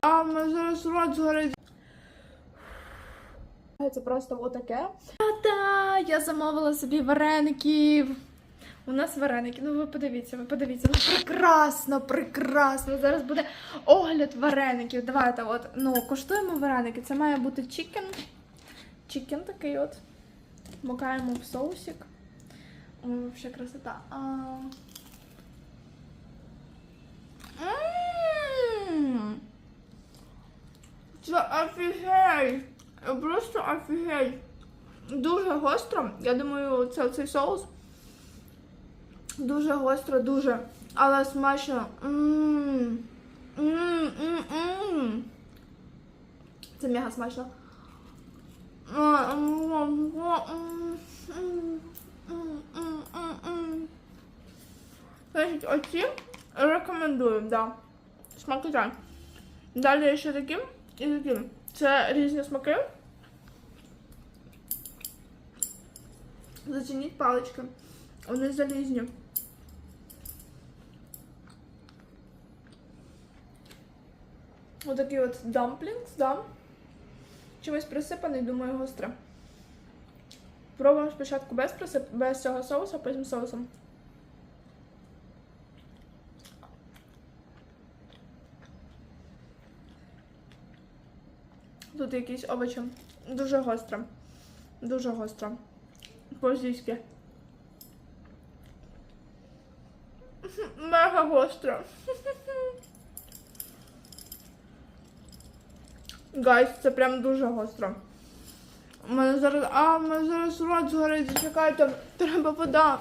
А, мене зараз рот згорить. Це просто отаке. Та-та! Я замовила собі вареників. У нас вареники. Ну ви подивіться, ви подивіться. Ну прекрасно, прекрасно. Зараз буде огляд вареників. Давайте, от, ну, коштуємо вареники. Це має бути чікен. Чікен такий от. Макаємо в соусик. Вообще красота. А... Це офігеть. Просто офігеть. Дуже гостро. Я думаю, це цей соус. Дуже гостро, дуже. Але смачно. Ммм. Це мега смачно. Значить, оці рекомендую, да. Смакота. Далі ще такі і такі. Це різні смаки. Зацініть палички. Вони залізні. Отакий от дамплінгс, да. Чимось присипаний, думаю, гостре. Пробуємо спочатку без присип... без цього соусу, а потім соусом. Тут якісь овочі. Дуже гостро. Дуже гостро. По-зійськи. Мега гостро. Гайс, це прям дуже гостро. У мене зараз. А, у мене зараз рот згорить, зачекайте, треба вода.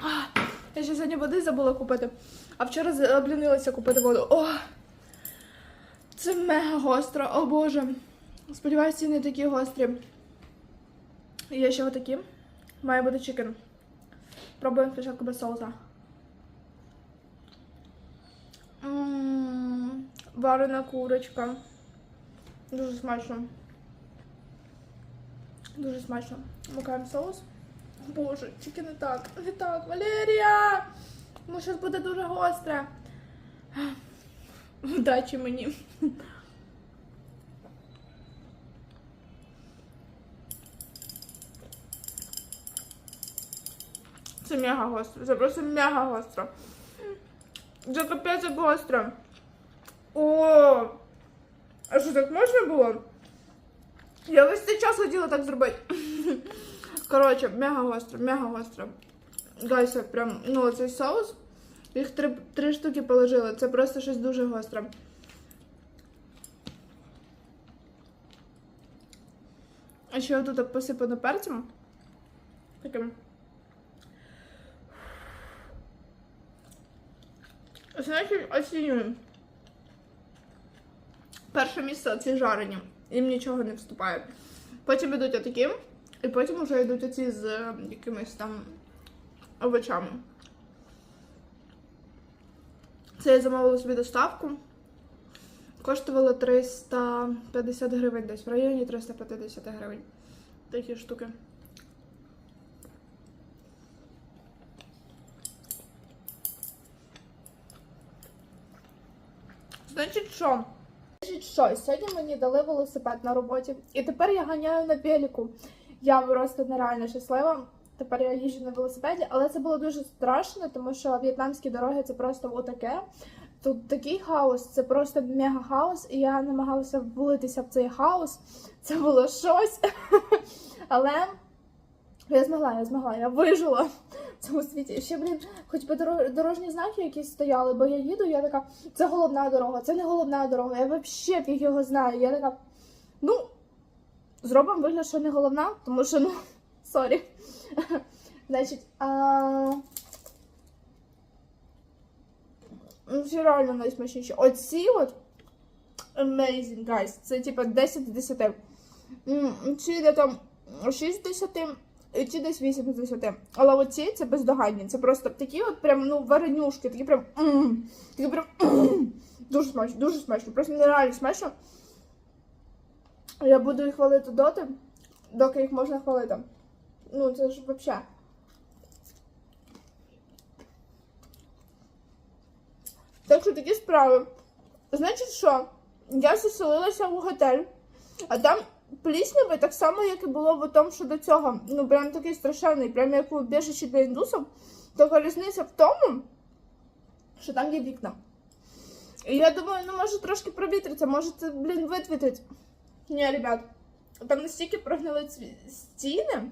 А, Я ще сьогодні води забула купити, а вчора облінилася купити воду. О! Це мега гостро, о боже. Сподіваюся, ці не такі гострі. Є ще отакі. Має бути чикен. Пробуємо спочатку без соуса. Варена курочка. Дуже смачно. Дуже смачно. Макаємо соус. Боже, тільки не так. Не так. Валерія! Ну, щось буде дуже гостре. Удачі мені. Це мега гостро. Це просто мега гостро. Це капець як гостро. О! А що так можна було? Я весь цей час хотіла так зробити. Коротше, мега гостро, мега гостро. Гайся, прям, ну, цей соус. Їх три, три штуки положила. Це просто щось дуже гостре. А ще тут посипано перцем. Таким. Значить, оцінюю. Перше місце ці жарені. Їм нічого не вступає. Потім йдуть отакі, і потім вже йдуть оці з е, якимись там овочами. Це я замовила собі доставку. Коштувало 350 гривень десь в районі 350 гривень. Такі штуки. Значить, що? Значить, що? Сьогодні мені дали велосипед на роботі. І тепер я ганяю на велику. Я просто нереально щаслива. Тепер я їжджу на велосипеді, але це було дуже страшно, тому що в'єтнамські дороги це просто отаке. Тут такий хаос, це просто мега хаос, і я намагалася влитися в цей хаос. Це було щось. Але я змогла, я змогла, я вижила в цьому світі. І ще, блін, хоч би дорожні знаки якісь стояли, бо я їду, я така, це головна дорога, це не головна дорога. Я взагалі його знаю. Я така, ну, зробимо вигляд, що не головна, тому що, ну, сорі. Значить, а... Ну, Всі реально найсмачніші. Оці от amazing, guys. Це типа 10 з 10. М, Ці де там 6 з 10, і ці десь 8 з 10. Але оці це бездоганні. Це просто такі от прям, ну, варенюшки, такі прям. Такі прям. Дуже смачно, дуже смачно. Просто нереально смачно. Я буду їх хвалити доти, доки їх можна хвалити. Ну, це ж взагалі. Так що такі справи. Значить, що? Я заселилася в готель, а там плісняве так само, як і було в тому, що до цього. Ну, прям такий страшенний, прям як у убіжищі для індусів. Тільки різниця в тому, що там є вікна. І я думаю, ну може трошки провітриться, може це, блін, витвітить. Ні, ребят, там настільки прогнили цві- стіни,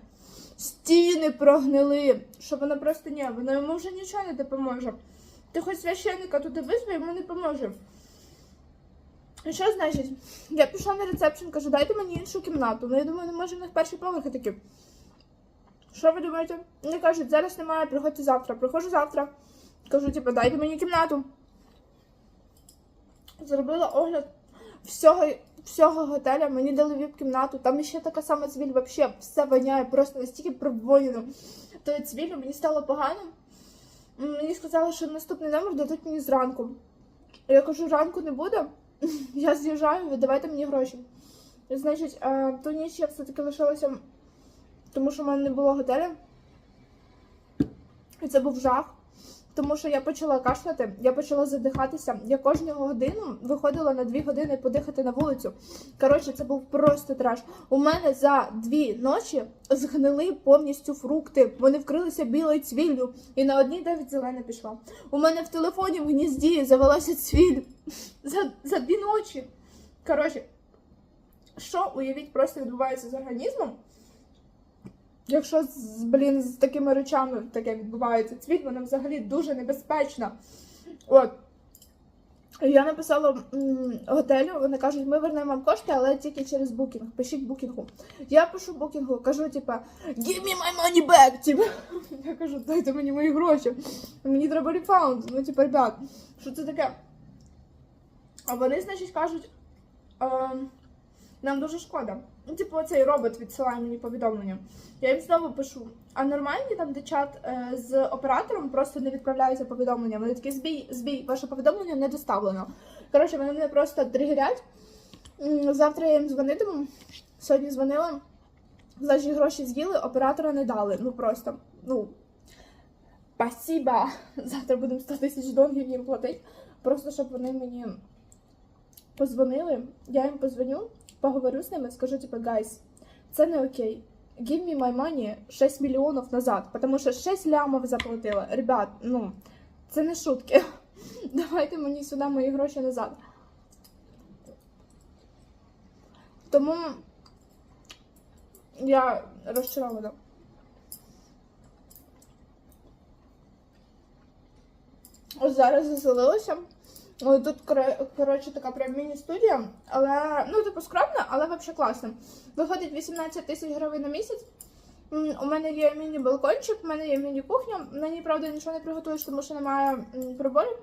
стіни прогнили, що вона просто ні, вона йому вже нічого не допоможе. Ти хоч священника туди визви, йому не поможе. І що значить? Я пішла на рецепшн, кажу, дайте мені іншу кімнату. Ну я думаю, ну може в них перші поверхи такі. Що ви думаєте? Вони кажуть, зараз немає, приходьте завтра. Приходжу завтра. Кажу, типу, дайте мені кімнату. Зробила огляд всього, всього готеля, мені дали віп-кімнату. Там ще така сама цвіль, взагалі все воняє, просто настільки провонено. То цвіль мені стало погано. Мені сказали, що наступний номер дадуть мені зранку. Я кажу, ранку не буде. Я з'їжджаю, віддавайте мені гроші. Значить, ту ніч я все-таки лишилася, тому що в мене не було готеля. І це був жах. Тому що я почала кашляти, я почала задихатися. Я кожну годину виходила на дві години подихати на вулицю. Коротше, це був просто треш. У мене за дві ночі згнили повністю фрукти. Вони вкрилися білою цвіллю, і на одній навіть зелена пішла. У мене в телефоні в гнізді завелася цвіль за, за дві ночі. Коротше, що уявіть, просто відбувається з організмом. Якщо з, блін, з такими речами таке відбувається, цвіт, вона взагалі дуже небезпечна. От. Я написала готелю, вони кажуть, ми вернемо вам кошти, але тільки через букінг. Пишіть букінгу. Я пишу букінгу, кажу, типа, give me my money back, типа. Я кажу, дайте мені мої гроші. Мені треба рефаунд. Ну, типа, ребят, що це таке? А вони, значить, кажуть, ем, нам дуже шкода. Ну, типу, цей робот відсилає мені повідомлення. Я їм знову пишу. А нормальні там, де чат е, з оператором, просто не відправляються повідомлення. Вони такі збій, збій, ваше повідомлення не доставлено. Коротше, вони мене просто тригерять. Завтра я їм дзвонитиму. Сьогодні дзвонила. Значить, гроші з'їли, оператора не дали. Ну просто, ну. Спасіба. Завтра будемо 100 тисяч доларів їм платити. Просто щоб вони мені позвонили. Я їм позвоню, поговорю з ними, скажу, типу, гайс, це не окей. Give me my money 6 мільйонів назад, тому що 6 лямов заплатила. Ребят, ну, це не шутки. Давайте мені сюди мої гроші назад. Тому я розчарована. Ось зараз заселилася. Ой, Тут коротше така прям міні-студія, але ну типу скромна, але взагалі класно. Виходить 18 тисяч гривень на місяць. У мене є міні-балкончик, у мене є міні-кухня. На ній, правда, нічого не приготуєш, тому що немає приборів.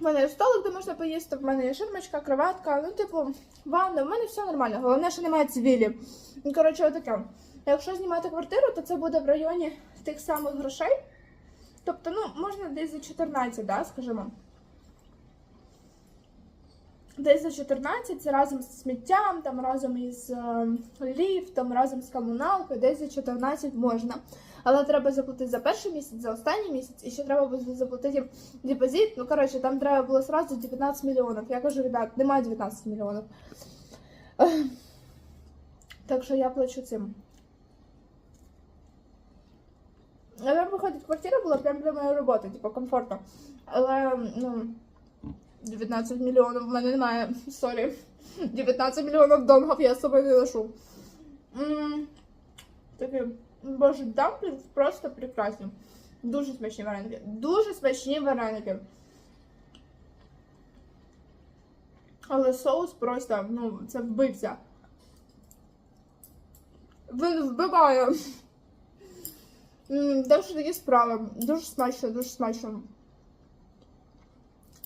У мене є столик, де можна поїсти, в мене є ширмочка, кроватка, ну, типу, ванна, в мене все нормально. Головне, що немає цивілі. Ну, коротше, отаке. Якщо знімати квартиру, то це буде в районі тих самих грошей. Тобто, ну, можна десь за 14, да, скажімо. Десь за 14 це разом з сміттям, там разом із е, ліфтом, разом з комуналкою, десь за 14 можна. Але треба заплатити за перший місяць, за останній місяць, і ще треба буде заплатити депозит. Ну, коротше, там треба було сразу 19 мільйонів. Я кажу, ребят, немає 19 мільйонів. Так що я плачу цим. Але виходить, квартира була прямо для моєї роботи, типу, комфортно. Але, ну, 19 мільйонів в мене немає. Сорі. 19 мільйонів донгів я з собою не ношу. Такі, боже, дамплінг просто прекрасні. Дуже смачні вареники. Дуже смачні вареники. Але соус просто, ну, це вбився. Він вбиває. М, такі справи. Дуже смачно, дуже смачно.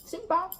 Всім па!